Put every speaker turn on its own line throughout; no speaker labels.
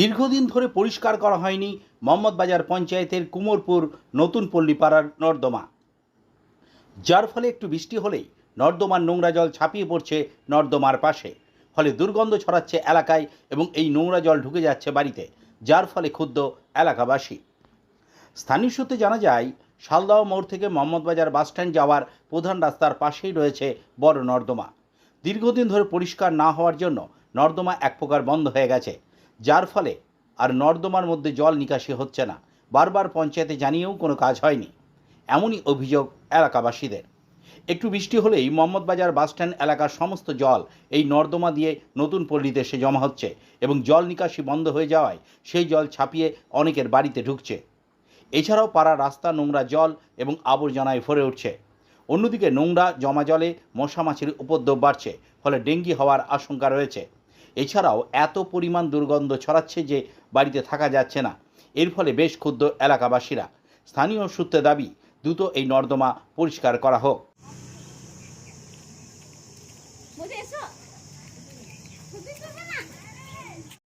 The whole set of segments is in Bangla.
দীর্ঘদিন ধরে পরিষ্কার করা হয়নি মোহাম্মদবাজার পঞ্চায়েতের কুমোরপুর নতুন পল্লীপাড়ার নর্দমা। যার ফলে একটু বৃষ্টি হলেই নর্দমার নোংরা জল ছাপিয়ে পড়ছে নর্দমার পাশে। ফলে দুর্গন্ধ ছড়াচ্ছে এলাকায় এবং এই নোংরা জল ঢুকে যাচ্ছে বাড়িতে, যার ফলে ক্ষুব্ধ এলাকাবাসী। স্থানীয় সূত্রে জানা যায় শালদাও মোড় থেকে মোহাম্মদবাজার বাসস্ট্যান্ড যাওয়ার প্রধান রাস্তার পাশেই রয়েছে বড় নর্দমা। দীর্ঘদিন ধরে পরিষ্কার না হওয়ার জন্য নর্দমা এক প্রকার বন্ধ হয়ে গেছে। যার ফলে আর নর্দমার মধ্যে জল নিকাশি হচ্ছে না। বারবার পঞ্চায়েতে জানিয়েও কোনো কাজ হয়নি, এমনই অভিযোগ এলাকাবাসীদের। একটু বৃষ্টি হলেই মোহাম্মদবাজার বাসস্ট্যান্ড এলাকার সমস্ত জল এই নর্দমা দিয়ে নতুন পল্লীতে এসে জমা হচ্ছে এবং জল নিকাশি বন্ধ হয়ে যাওয়ায় সেই জল ছাপিয়ে অনেকের বাড়িতে ঢুকছে। এছাড়াও পাড়া রাস্তা, নোংরা জল এবং আবর্জনায় ভরে উঠছে। অন্যদিকে নোংরা জমা জলে মশা মাছির উপদ্রব বাড়ছে, ফলে ডেঙ্গি হওয়ার আশঙ্কা রয়েছে। এছাড়াও এত পরিমাণ দুর্গন্ধ ছড়াচ্ছে যে বাড়িতে থাকা যাচ্ছে না। এর ফলে বেশ ক্ষুদ্র এলাকাবাসীরা। স্থানীয় সূত্রে দাবি দ্রুত এই নর্দমা পরিষ্কার করা হোক।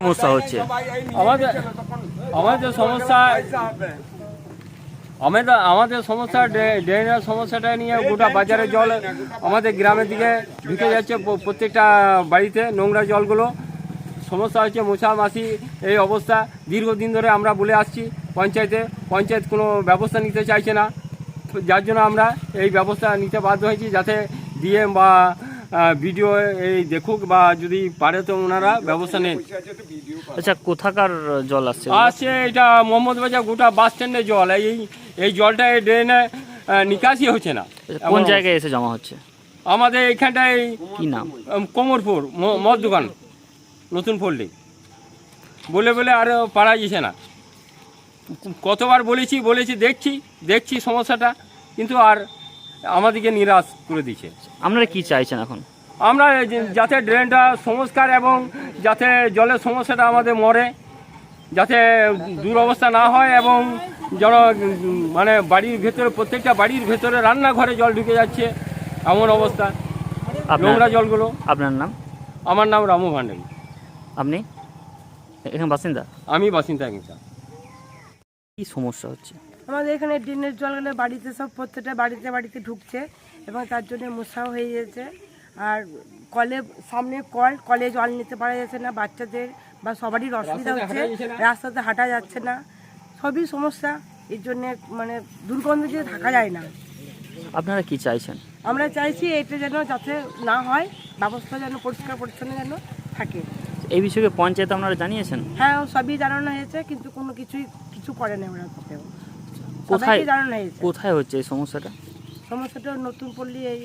সমস্যা হচ্ছে।
আমাদের আমাদের সমস্যা আমাদের আমাদের সমস্যা ড্রে- ড্রেনের সমস্যাটা নিয়ে গোটা বাজারে জল আমাদের গ্রামের দিকে ঢুকে যাচ্ছে প্রত্যেকটা বাড়িতে নোংরা জলগুলো। সমস্যা হচ্ছে মশা মাছি এই অবস্থা। দীর্ঘদিন ধরে আমরা বলে আসছি পঞ্চায়েতে। পঞ্চায়েত কোনো ব্যবস্থা নিতে চাইছে না। যার জন্য আমরা এই ব্যবস্থা নিতে বাধ্য হয়েছি যাতে ডিএম বা ভিডিও এই দেখুক বা যদি পারে তো ওনারা ব্যবস্থা নেন।
আচ্ছা কোথাকার জল আসছে?
আসছে এটা মোহাম্মদ বাজার গোটা বাস স্ট্যান্ডের জল। এই এই জলটা এই ড্রেনে নিকাশি হচ্ছে না।
আচ্ছা, কোন জায়গায় এসে জমা হচ্ছে?
আমাদের এখানটায়
কি নাম?
কোমরপুর মদ দোকান। নতুন পল্লী বলে বলে আর পারা যাচ্ছে না। কতবার বলেছি বলেছি দেখছি দেখছি সমস্যাটা কিন্তু আর আমাদেরকে নিরাশ করে দিচ্ছে।
আপনারা কি চাইছেন এখন?
আমরা যাতে ড্রেনটা সংস্কার এবং যাতে জলের সমস্যাটা আমাদের মরে যাতে দুরবস্থা না হয় এবং যেন মানে বাড়ির ভেতরে প্রত্যেকটা বাড়ির ভেতরে রান্নাঘরে জল ঢুকে যাচ্ছে এমন অবস্থা।
আপনার
নোংরা জলগুলো।
আপনার নাম?
আমার নাম রামু ভান্ডারী।
আপনি? এখানে বাসিন্দা?
আমি বাসিন্দা এখানকার।
কি সমস্যা হচ্ছে?
আমাদের এখানে ড্রেনের জলগুলো বাড়িতে সব প্রত্যেকটা বাড়িতে বাড়িতে ঢুকছে এবং তার জন্য মশাও হয়ে যাচ্ছে আর কলে সামনে কল কলে জল নিতে পারা যাচ্ছে না বাচ্চাদের বা সবারই অসুবিধা হচ্ছে। রাস্তাতে হাঁটা যাচ্ছে না। সবই সমস্যা এর জন্য মানে দুর্গন্ধ যে থাকা যায় না।
আপনারা কি চাইছেন?
আমরা চাইছি এটা যেন যাতে না হয় ব্যবস্থা যেন পরিষ্কার পরিচ্ছন্ন যেন থাকে।
এই বিষয়ে পঞ্চায়েত আপনারা জানিয়েছেন?
হ্যাঁ সবই জানানো হয়েছে কিন্তু কোনো কিছুই কিছু করে না ওরা কোথাও
কোথায় কোথায় হচ্ছে এই সমস্যাটা?
সমস্যাটা নতুন পল্লী এই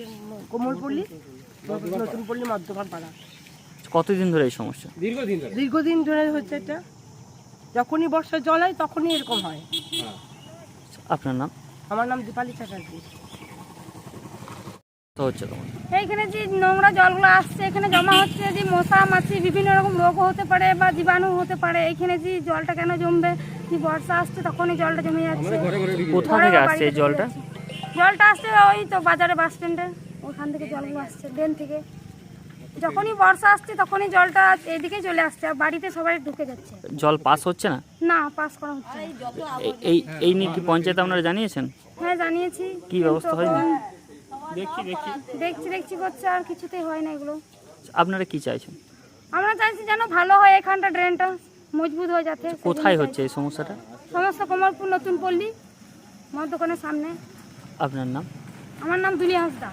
কোমল পল্লী নতুন পল্লী মধ্যমান পাড়া।
কতদিন ধরে এই সমস্যা?
দীর্ঘদিন ধরে।
দীর্ঘদিন ধরে হচ্ছে এটা। যখনই বর্ষা জল হয় তখনই এরকম হয়।
আপনার নাম?
আমার নাম দীপালি চ্যাটার্জি।
হচ্ছে
এইখানে যে নোংরা জলগুলো আসছে এখানে জমা হচ্ছে যে মশা মাছি বিভিন্ন রকম রোগও হতে পারে বা জীবাণু হতে পারে। এখানে যে জলটা কেন জমবে যে বর্ষা আসছে তখনই জলটা জমে যাচ্ছে।
কোথা থেকে আসছে এই জলটা?
জলটা আসছে ওই তো বাজারে বাস স্ট্যান্ডে। ওখান থেকে জলগুলো আসছে ড্রেন থেকে। যখনই বর্ষা আসছে তখনই জলটা এইদিকেই চলে আসছে আর বাড়িতে সবাই ঢুকে যাচ্ছে।
জল পাস হচ্ছে না?
না পাস করা হচ্ছে না।
এই এই নিয়ে কি পঞ্চায়েত আপনারা জানিয়েছেন?
হ্যাঁ জানিয়েছি।
কি ব্যবস্থা হয়নি?
দেখছি দেখছি
দেখছি দেখছি করছে আর কিছুতেই হয় না এগুলো।
আপনারা কি চাইছেন?
আমরা চাইছি যেন ভালো হয় এখানটা ড্রেনটা মজবুত হয়ে যাতে
কোথায় হচ্ছে এই সমস্যাটা?
সমস্যা কমলপুর নতুন পল্লী আমার দোকানের সামনে।
আপনার নাম?
আমার নাম দুলিয়া হাঁসদা।